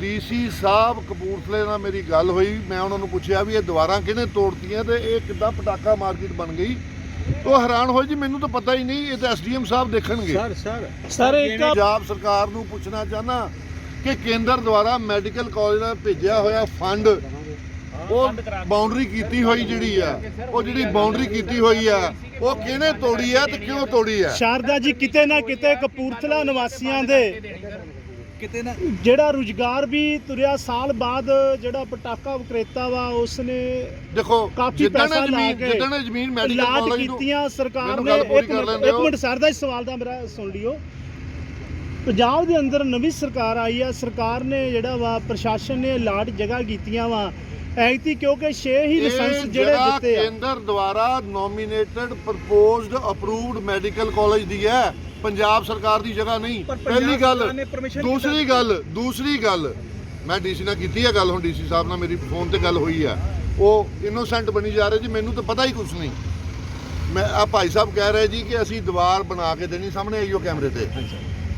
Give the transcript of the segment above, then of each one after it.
DC ਸਾਹਿਬ ਕਪੂਰਥਲੇ ਨਾਲ ਮੇਰੀ ਗੱਲ ਹੋਈ। ਮੈਂ ਉਹਨਾਂ ਨੂੰ ਪੁੱਛਿਆ ਵੀ ਇਹ ਦੀਵਾਰਾਂ ਕਿਹਨੇ ਤੋੜਤੀਆਂ ਤੇ ਇਹ ਕਿੱਦਾਂ ਪਟਾਕਾ ਮਾਰਕੀਟ ਬਣ ਗਈ? ਉਹ ਹੈਰਾਨ ਹੋਏ ਜੀ ਮੈਨੂੰ ਤਾਂ ਪਤਾ ਹੀ ਨਹੀਂ ਇਹ ਤਾਂ ਐਸਡੀਐਮ ਸਾਹਿਬ ਦੇਖਣਗੇ। Sir sir. ਸਰ ਇੱਕ ਪੰਜਾਬ ਸਰਕਾਰ ਨੂੰ ਪੁੱਛਣਾ ਚਾਹਨਾ ਕਿ ਕੇਂਦਰ ਦੁਆਰਾ ਮੈਡੀਕਲ ਕਾਲਜ ਦਾ ਭੇਜਿਆ ਹੋਇਆ ਫੰਡ ਉਹ ਬਾਉਂਡਰੀ ਕੀਤੀ ਹੋਈ ਜਿਹੜੀ ਆ ਉਹ ਜਿਹੜੀ ਬਾਉਂਡਰੀ ਕੀਤੀ ਹੋਈ ਆ ਉਹ ਕਿਹਨੇ ਤੋੜੀ ਆ ਤੇ ਕਿਉਂ ਤੋੜੀ ਆ? ਸ਼ਾਰਦਾ ਜੀ ਕਿਤੇ ਨਾ ਕਿਤੇ ਕਪੂਰਥਲਾ ਨਿਵਾਸੀਆਂ ਦੇ ਕਿਤੇ ਨਾ ਜਿਹੜਾ ਰੁਜ਼ਗਾਰ ਵੀ ਤੁਰਿਆ ਸਾਲ ਬਾਅਦ ਜਿਹੜਾ ਪਟਾਕਾ ਵਿਕਰੇਤਾ ਵਾ ਉਸਨੇ ਦੇਖੋ ਕਾਫੀ ਪੈਸਾ ਲਾ ਜ਼ਮੀਨ ਕੇ ਜਿੱਦਣ ਜ਼ਮੀਨ ਮੈਡੀਕਲ ਕਾਲਜ ਨੂੰ ਕੀਤੀਆਂ ਸਰਕਾਰ ਨੇ। ਇੱਕ ਮਿੰਟ ਸਰ ਦਾ ਇਸ ਸਵਾਲ ਦਾ ਮੇਰਾ ਸੁਣ ਲਿਓ। ਪੰਜਾਬ ਦੇ ਅੰਦਰ ਨਵੀਂ ਸਰਕਾਰ ਆਈ ਆ। ਸਰਕਾਰ ਨੇ ਜਿਹੜਾ ਵਾ ਪ੍ਰਸ਼ਾਸਨ ਨੇ ਲਾਟ ਜਗ੍ਹਾ ਕੀਤੀਆਂ ਵਾ। ਐਤੀ ਕਿਉਂਕਿ 6 ਹੀ ਲਾਇਸੈਂਸ ਜਿਹੜੇ ਦਿੱਤੇ ਆ। ਕੇਂਦਰ ਦੁਆਰਾ nominated proposed approved medical college ਦੀ ਹੈ। ਪੰਜਾਬ ਸਰਕਾਰ ਦੀ ਜਗ੍ਹਾ ਨਹੀਂ। ਪਰ ਪੰਜਾਬ ਪਹਿਲੀ ਗੱਲ ਸਰਕਾਰ ਨੇ permission ਦੂਸਰੀ ਗੱਲ ਦੂਸਰੀ ਗੱਲ ਮੈਂ ਡੀਸੀ ਨਾਲ ਕੀਤੀ ਹੈ ਗੱਲ ਹੁਣ ਡੀਸੀ ਸਾਹਿਬ ਨਾਲ ਮੇਰੀ ਫੋਨ ਤੇ ਗੱਲ ਹੋਈ ਹੈ ਉਹ ਇਨੋਸੈਂਟ ਬਣੀ ਜਾ ਰਹੇ ਜੀ ਮੈਨੂੰ ਤਾਂ ਪਤਾ ਹੀ ਕੁਝ ਨਹੀਂ। ਮੈਂ ਆ ਭਾਈ ਸਾਹਿਬ ਕਹਿ ਰਹੇ ਜੀ ਕਿ ਅਸੀਂ ਦੀਵਾਰ ਬਣਾ ਕੇ ਦੇਣੀ ਸਾਹਮਣੇ ਆਈਓ ਕੈਮਰੇ ਤੇ।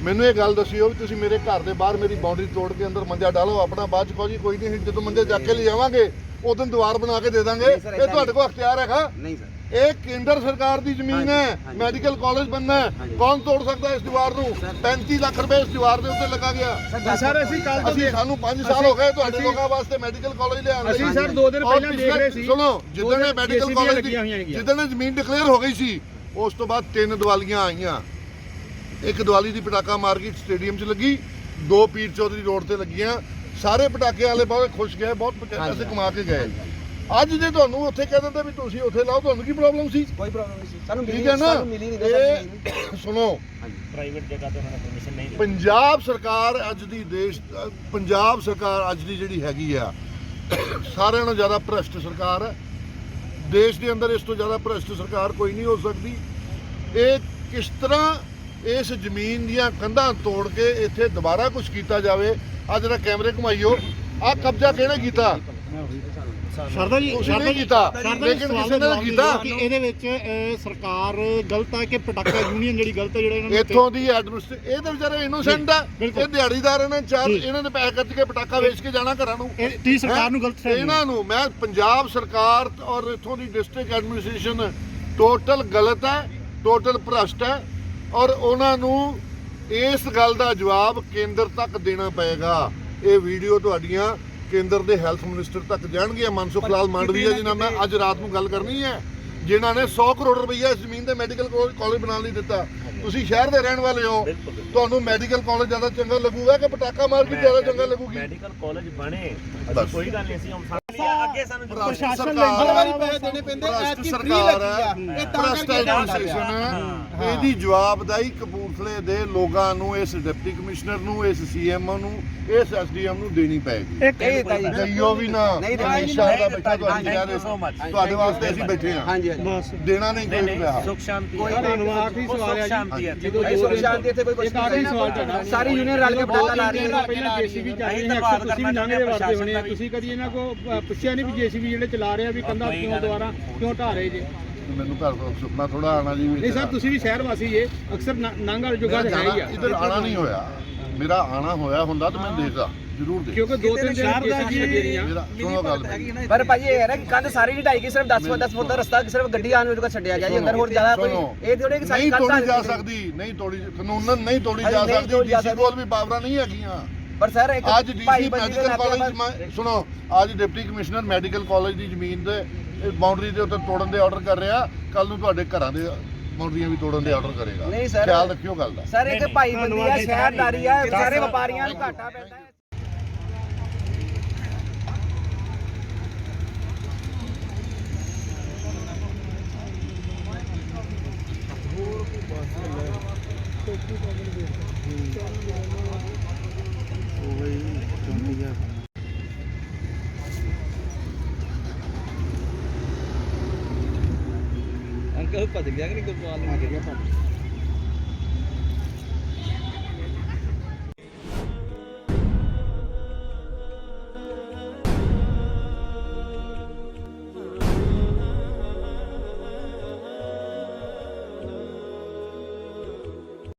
ਮੈਨੂੰ ਇਹ ਗੱਲ ਦੱਸਿਓ ਵੀ ਤੁਸੀਂ ਮੇਰੇ ਘਰ ਦੇ ਬਾਹਰ ਮੇਰੀ ਬਾਉਂਡਰੀ ਤੋੜ ਕੇ ਅੰਦਰ ਮੰਜਾ ਡਾਲੋ ਆਪਣਾ ਬਾਅਦ ਚ ਕਹੋ ਜੀ ਕੋਈ ਨਹੀਂ ਜਦੋਂ ਮੰਜੇ ਚੱਕ ਕੇ ਲੈ ਜਾਵਾਂਗੇ ਉਦੋਂ ਦੀਵਾਰ ਬਣਾ ਕੇ ਦੇ ਦਾਂਗੇ। ਸਰ, ਇਹ ਏਦਾਂ ਤੁਹਾਡੇ ਕੋਲ ਅਖਤਿਆਰ ਹੈਗਾ? ਨਹੀਂ ਸਰ। ਇਹ ਕੇਂਦਰ ਸਰਕਾਰ ਦੀ ਜ਼ਮੀਨ ਹੈ। ਮੈਡੀਕਲ ਕਾਲਜ ਹਾਂਜੀ। ਕੌਣ ਤੋੜ ਸਕਦਾ ਇਸ ਦੀਵਾਰ ਨੂੰ? 35 ਲੱਖ ਰੁਪਏ ਇਸ ਦੀਵਾਰ ਦੇ ਉੱਤੇ ਲੱਗਾ ਗਿਆ। ਸਰ ਅਸੀਂ ਕੱਲ ਅਸੀਂ ਸਾਨੂੰ 5 ਸਾਲ ਹੋ ਗਏ ਤੁਹਾਡੇ ਲੋਕਾਂ ਵਾਸਤੇ ਮੈਡੀਕਲ ਕਾਲਜ ਲਿਆਉਣ ਲਈ। ਅਸੀਂ ਸਰ ਦੋ ਦਿਨ ਔਰ ਪਹਿਲਾਂ ਦੇਖ ਰਹੇ ਸੀ। ਸੁਣੋ ਜਿੱਦਣ ਇਹ ਮੈਡੀਕਲ ਕਾਲਜ ਦੀ। ਜਿੱਦਣ ਇਹ ਜ਼ਮੀਨ ਡਿਕਲੇਅਰ ਹੋ ਗਈ ਸੀ ਉਸ ਤੋਂ ਬਾਅਦ ਤਿੰਨ ਦੀਵਾਲੀਆਂ ਆਈਆਂ ਇੱਕ ਦੀਵਾਲੀ ਦੀ ਪਟਾਕਾ ਮਾਰਕੀਟ ਸਟੇਡੀਅਮ 'ਚ ਲੱਗੀ ਦੋ ਪੀਰ ਚੌਧਰੀ ਰੋਡ ਤੇ ਲੱਗੀਆਂ। ਸਾਰੇ ਪਟਾਕੇ ਵਾਲੇ ਬਹੁਤ ਖੁਸ਼ ਗਏ ਬਹੁਤ ਪੈਸੇ ਕਮਾ ਕੇ ਗਏ। ਅੱਜ ਜੇ ਤੁਹਾਨੂੰ ਉੱਥੇ ਕਹਿ ਦਿੰਦੇ ਵੀ ਤੁਸੀਂ ਉੱਥੇ ਲਾਓ ਤੁਹਾਨੂੰ ਕੀ ਪ੍ਰੋਬਲਮ ਸੀ? ਕੋਈ ਪ੍ਰੋਬਲਮ ਨਹੀਂ ਸੀ। ਸਾਨੂੰ ਮਿਲੀ ਠੀਕ ਹੈ ਨਾ? ਸਾਨੂੰ ਮਿਲੀ ਨਹੀਂ। ਇਹ ਸੁਣੋ। ਪ੍ਰਾਈਵੇਟ ਜਗ੍ਹਾ ਤੇ ਉਹਨਾਂ ਨੇ ਪਰਮਿਸ਼ਨ ਨਹੀਂ ਦਿੱਤੀ। ਪੰਜਾਬ ਸਰਕਾਰ ਅੱਜ ਦੀ ਦੇਸ਼ ਪੰਜਾਬ ਸਰਕਾਰ ਅੱਜ ਦੀ ਜਿਹੜੀ ਹੈਗੀ ਆ ਸਾਰਿਆਂ ਨਾਲੋਂ ਜ਼ਿਆਦਾ ਭ੍ਰਸ਼ਟ ਸਰਕਾਰ ਹੈ। ਦੇਸ਼ ਦੇ ਅੰਦਰ ਇਸ ਤੋਂ ਜ਼ਿਆਦਾ ਭ੍ਰਸ਼ਟ ਸਰਕਾਰ ਕੋਈ ਨਹੀਂ ਹੋ ਸਕਦੀ। ਇਹ ਕਿਸ ਤਰ੍ਹਾਂ ਇਸ ਜ਼ਮੀਨ ਦੀਆਂ ਕੰਧਾਂ ਤੋੜ ਕੇ ਇੱਥੇ ਦੁਬਾਰਾ ਕੁਝ ਕੀਤਾ ਜਾਵੇ? ਆ ਜਿਹੜਾ ਕੈਮਰੇ ਘੁਮਾਈਓ ਆ ਕਬਜ਼ਾ ਕਿਹਨੇ ਕੀਤਾ? ਸ਼ਰਦਾ ਜੀ ਸ਼ਰਦਾ ਜੀ ਜੀ ਲੇਕਿਨ ਕਿਸੇ ਨੇ ਕੀਤਾ ਕਿ ਇਹਦੇ ਵਿੱਚ ਸਰਕਾਰ ਗਲਤ ਹੈ ਕਿ ਪਟਾਕਾ ਯੂਨੀਅਨ ਜਿਹੜੀ ਗਲਤ ਹੈ ਜਿਹੜਾ ਇਹਨਾਂ ਨੇ ਇੱਥੋਂ ਦੀ ਐਡਮਿਨਿਸਟ੍ਰੇ ਇਹ ਤਾਂ ਵਿਚਾਰੇ ਇਨੋਸੈਂਟ ਆ। ਇਹ ਦਿਹਾੜੀਦਾਰ ਨੇ ਚਾਰ। ਇਹਨਾਂ ਨੇ ਪੈਸੇ ਖਰਚ ਕੇ ਪਟਾਕਾ ਵੇਚ ਕੇ ਜਾਣਾ ਘਰਾਂ ਨੂੰ ਇਹ ਤੀ ਸਰਕਾਰ? ਨੂੰ ਗਲਤ ਹੈ। ਇਹਨਾਂ ਨੂੰ ਮੈਂ ਪੰਜਾਬ ਸਰਕਾਰ ਔਰ ਇੱਥੋਂ ਦੀ ਡਿਸਟ੍ਰਿਕਟ ਐਡਮਿਨਿਸਟ੍ਰੇਸ਼ਨ ਟੋਟਲ ਗਲਤ ਹੈ ਟੋਟਲ ਭ੍ਰਸ਼ਟ ਹੈ ਔਰ ਉਹਨਾਂ ਨੂੰ ਇਸ ਗੱਲ ਦਾ ਜਵਾਬ ਕੇਂਦਰ ਤੱਕ ਦੇਣਾ ਪਏਗਾ ਇਹ ਵੀਡੀਓ ਤੁਹਾਡੀਆਂ ਕੇਂਦਰ ਦੇ ਹੈਲਥ ਮਿਨਿਸਟਰ ਤੱਕ ਜਾਣਗੀਆਂ। ਮਨਸੁਖ ਲਾਲ ਮਾਂਡਵੀਆ ਜੀ ਨਾਲ ਮੈਂ ਅੱਜ ਰਾਤ ਨੂੰ ਗੱਲ ਕਰਨੀ ਹੈ। ਜਿਨ੍ਹਾਂ ਨੇ 100 ਕਰੋੜ ਰੁਪਈਆ ਇਸ ਜ਼ਮੀਨ ਤੇ ਮੈਡੀਕਲ ਕਾਲਜ ਬਣਾਉਣ ਲਈ ਦਿੱਤਾ। ਤੁਸੀਂ ਸ਼ਹਿਰ ਦੇ ਰਹਿਣ ਵਾਲੇ ਹੋ। ਤੁਹਾਨੂੰ ਮੈਡੀਕਲ ਕਾਲਜ ਜ਼ਿਆਦਾ ਚੰਗਾ ਲੱਗੂਗਾ ਕਿ ਪਟਾਕਾ ਮਾਰਕੀਟ ਜ਼ਿਆਦਾ ਚੰਗਾ ਲੱਗੂਗੀ? ਮੈਡੀਕਲ ਕਾਲਜ ਬਣੇ। ਕੋਈ ਗੱਲ ਨਹੀਂ ਅਸੀਂ ਅੱਗੇ ਸਾਨੂੰ ਪ੍ਰਸ਼ਾਸਨ ਸਰਕਾਰ ਲੈਂਦਾ ਹੈ। ਵਾਰੀ ਪੈਸੇ ਦੇਣੇ ਪੈਂਦੇ ਐਤਕੀ ਸਰਕਾਰ ਲੱਗੀ ਆ। ਹੈ ਇਹ ਤਾਂ ਕਰਕੇ ਐਡਮਿਨਿਸਟ੍ਰੇਸ਼ਨ ਹਾਂ। ਹੈ ਇਹਦੀ ਜਵਾਬਦਾਈ ਕਪੂਰਥਲੇ ਦੇ ਲੋਕਾਂ ਨੂੰ ਇਸ ਡਿਪਟੀ ਕਮਿਸ਼ਨਰ ਨੂੰ ਇਸ ਸੀਐਮਓ ਨੂੰ ਇਸ ਐਸਡੀਐਮ ਨੂੰ ਦੇਣੀ ਪਏਗੀ ਇੱਕ ਇਹ ਤਾਂ ਦਈਓ ਵੀ ਨਾ ਨਹੀਂ। ਹਮੇਸ਼ਾ ਦਾ ਨਹੀਂ ਬੈਠਾ ਤੁਹਾਡੀ ਯਾਰ. ਤੁਹਾਡੇ ਵਾਸਤੇ ਅਸੀਂ ਬੈਠੇ ਹਾਂ ਹਾਂਜੀ ਹਾਂਜੀ ਬਸ ਦੇਣਾ ਨਹੀਂ ਨਹੀਂ ਕੋਈ ਨਹੀਂ ਪਿਆ ਸੁਖ ਸ਼ਾਂਤੀ ਕੋਈ ਹੈ। ਧੰਨਵਾਦ ਉਹ ਸਵਾਲ ਹੈ ਸ਼ਾਂਤੀ ਹੈ ਜਦੋਂ ਕੋਈ ਸੁਖ ਸ਼ਾਂਤੀ ਇੱਥੇ ਕੋਈ ਸਵਾਲ ਤੁਹਾਡਾ ਸਾਰੀ ਯੂਨੀਅਨ ਰਲ ਕੇ ਪਟਾਕਾ ਲਾ ਰਹੀ ਹੈ ਪਹਿਲਾਂ ਜੀਸੀਬੀ ਚੱਲ ਰਹੀ ਹੈ ਤੁਸੀਂ ਵੀ ਲੰਘਦੇ ਵਰਦੇ ਹੋਣੇ ਵੀ। ਤੁਸੀਂ ਕਦੀ ਇਹਨਾਂ ਕੋ ਪੁੱਛਿਆ ਨਹੀਂ ਵੀ ਜੀਸੀਬੀ ਜਿਹੜੇ ਚਲਾ ਰਹੇ ਵੀ ਕੰਧਾ ਕਿਉਂ ਦੁਆਰਾ ਨਹੀਂ। ਕਿਉਂ ਢਾ ਰਹੇ ਜੇ? ਮੈਨੂੰ ਘਰ ਤੋਂ ਸੁਪਨਾ ਥੋੜਾ ਆਣਾ ਜੀ ਨਹੀਂ ਸਰ ਤੁਸੀਂ ਵੀ ਸ਼ਹਿਰ ਵਾਸੀ ਜੇ ਅਕਸਰ ਨੰਗ ਵਾਲੇ ਜੁਗਾ ਹੈ ਹੀ ਆ। ਇਧਰ ਆਣਾ ਨਹੀਂ ਹੋਇਆ। ਮੇਰਾ ਆਣਾ ਹੋਇਆ ਹੁੰਦਾ ਤਾਂ ਮੈਂ ਦੇਖਦਾ ਜ਼ਰੂਰ ਦੇਖ ਕਿਉਂਕਿ ਦੋ ਤਿੰਨ ਸ਼ਹਿਰ ਦਾ ਮੇਰਾ ਸੁਣੋ ਗੱਲ। ਪਰ ਭਾਜੀ ਇਹ ਹੈ ਨਾ ਕਿ ਕੰਧ ਸਾਰੀ ਨਹੀਂ ਢਾਈ ਗਈ ਸਿਰਫ 10 10 ਫੁੱਟ ਦਾ ਰਸਤਾ ਸਿਰਫ ਗੱਡੀ ਆਉਣ ਨੂੰ ਛੱਡਿਆ ਜਾਏ ਅੰਦਰ ਹੋਰ ਜ਼ਿਆਦਾ ਕੋਈ ਇਹ ਥੋੜੇ ਕਿ ਸਾਰੀ ਨਹੀਂ ਕੰਧ ਤੋੜੀ ਜਾ। ਸਕਦੀ ਨਹੀਂ ਤੋੜੀ ਕਾਨੂੰਨ ਨਹੀਂ ਤੋੜੀ ਜਾ ਨਹੀਂ ਸਕਦੀ ਜਾ ਡੀਸੀ ਕੋਲ ਵੀ ਪਾਵਰਾਂ ਨਹੀਂ ਹੈਗੀਆਂ। ਪਰ ਸਰ ਇੱਕ ਅੱਜ ਡੀਸੀ ਮੈਡੀਕਲ ਕਾਲਜ ਸੁਣੋ ਅੱਜ ਡਿਪਟੀ ਕਮਿਸ਼ਨਰ ਮੈਡੀਕਲ ਕਾਲਜ ਦੀ ਜ਼ਮੀਨ ਦੇ ਬਾਉਂਡਰੀ ਦੇ ਉੱਤੇ ਤੋੜਨ ਦੇ ਆਰਡਰ ਕਰ ਰਿਹਾ ਕੱਲ ਨੂੰ ਤੁਹਾਡੇ ਘਰਾਂ ਦੇ ਬਾਉਂਡਰੀਆਂ ਵੀ ਤੋੜਨ ਦੇ ਆਰਡਰ ਕਰੇਗਾ ਨਹੀਂ ਸਰ। ਖਿਆਲ ਰੱਖਿਓ ਗੱਲ ਦਾ ਸਰ ਇੱਕ ਭਾਈ ਬੰਦੀ ਆ ਸ਼ਹਿਰਦਾਰੀ ਆ ਸਾਰੇ ਵਪਾਰੀਆਂ ਨੂੰ. ਘਾਟਾ ਪੈਂਦਾ ਹੈ ਭੱਜ ਗਿਆ ਕਿ ਨਹੀਂ ਗੁਰਪਾਲ ਨੂੰ